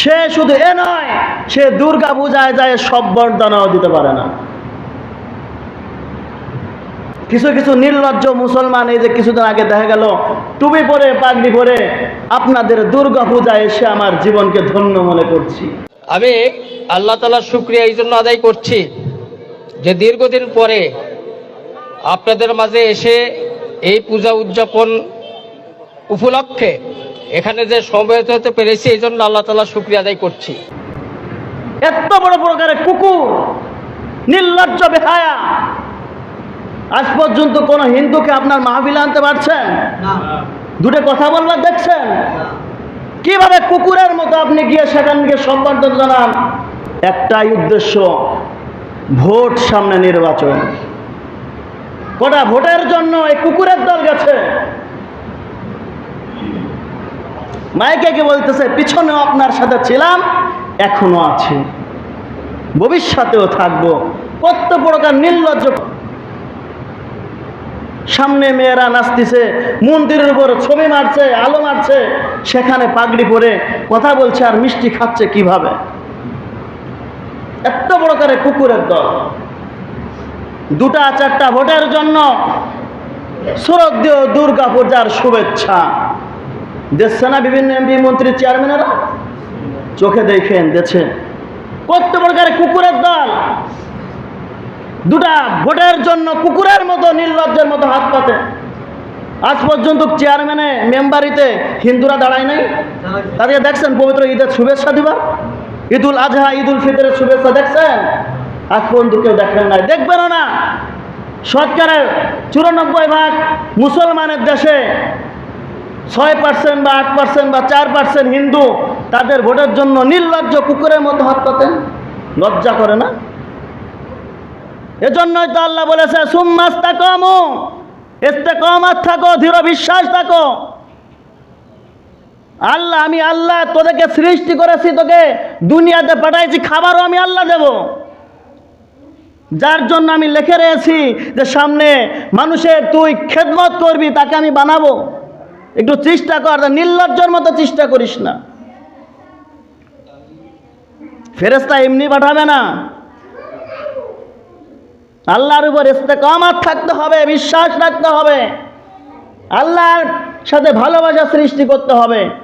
সে শুধু এ নয়, সে দুর্গা পূজায় যায় সব বরদানাও দিতে পারে না। কিছু কিছু নির্লজ্জ মুসলমান এই যে কিছুদিন আগে দেখা গেল, টুপি পরে, পাগড়ি পরে, আপনাদের দুর্গা পূজায় এসে আমার জীবনকে ধন্য মনে করছি। আমি আল্লাহ তালার শুক্রিয়া এই জন্য আদায় করছি যে দীর্ঘদিন পরে আপনাদের মাঝে এসে এই পূজা উদযাপন উপলক্ষে এখানে যে সমবেত হতে পেরেছি এই জন্য আল্লাহ তালার শুক্রিয়া আদায় করছি। এত বড় প্রকারের কুকুর নির্লজ্জ বেহায়া। আজ পর্যন্ত কোন হিন্দুকে আপনার মাহবিলে আনতে পারছেন? দুটো কথা বলবার দেখছেন? কীভাবে কুকুরের মতো আপনি গিয়ে সেখান গিয়ে সম্বর্ধনা জানান? একটাই উদ্দেশ্য ভোট সামনে নির্বাচন। কটা ভোটের জন্য এই কুকুরের দল গেছে? মাইকে কি বলতেছে পিছনেও আপনার সাথে ছিলাম, এখনও আছি। ভবিষ্যতেও থাকব। কত প্রকার নির্লজ্জ সামনে মেয়েরা নাচতেছে, মন্দিরের উপর ছবি মারছে, আলো মারছে, সেখানে পাগড়ি পরে কথা বলছে, আর মিষ্টি খাচ্ছে কীভাবে? এত বড় করে কুকুরের দল। দুটা, চারটা ভোটের জন্য শ্রদ্ধেয় দুর্গা পূজার শুভেচ্ছা। দেখছে না বিভিন্ন এমপি, মন্ত্রী, চেয়ারম্যানেরা চোখে দেখেন দেখছে কত প্রকার কুকুরের দল? দুটা ভোটের জন্য কুকুরের মতো, নির্লজ্জের মতো হাত পাতে। আজ পর্যন্ত চেয়ারম্যানে, মেম্বারিতে হিন্দুরা দাঁড়ায় নাই। তাদেরকে দেখছেন পবিত্র ঈদের শুভেচ্ছা দিবা। ঈদুল আজহা, ঈদুল ফিতরের শুভেচ্ছা দেখছেন। আজ পর্যন্ত কেউ দেখেন নাই। দেখবেনও না। সরকারের চুরানব্বই ভাগ মুসলমানের দেশে ছয় পার্সেন্ট বা আট পার্সেন্ট বা চার পার্সেন্ট হিন্দু তাদের ভোটের জন্য নির্লজ্জ কুকুরের মতো হাত পাতেন। লজ্জা করে না? এজন্যই তো আল্লাহ বলেছে, সুম্মাস এতে কমাত থাকো, দৃঢ় বিশ্বাস থাকো। আল্লাহ, আমি আল্লাহ তোদেরকে সৃষ্টি করেছি, তোকে দুনিয়াতে পাঠাইছি, খাবারও আমি আল্লাহ দেব। যার জন্য আমি লিখে রয়েছি যে, সামনে মানুষের তুই খেদমত করবি, তাকে আমি বানাবো। একটু চেষ্টা কর নির্লজ্জর মতো চেষ্টা করিস না। ফেরেস্তা এমনি পাঠাবে না। আল্লাহর উপর ইস্তেকামাত থাকতে হবে, বিশ্বাস রাখতে হবে। আল্লাহর সাথে ভালোবাসা সৃষ্টি করতে হবে।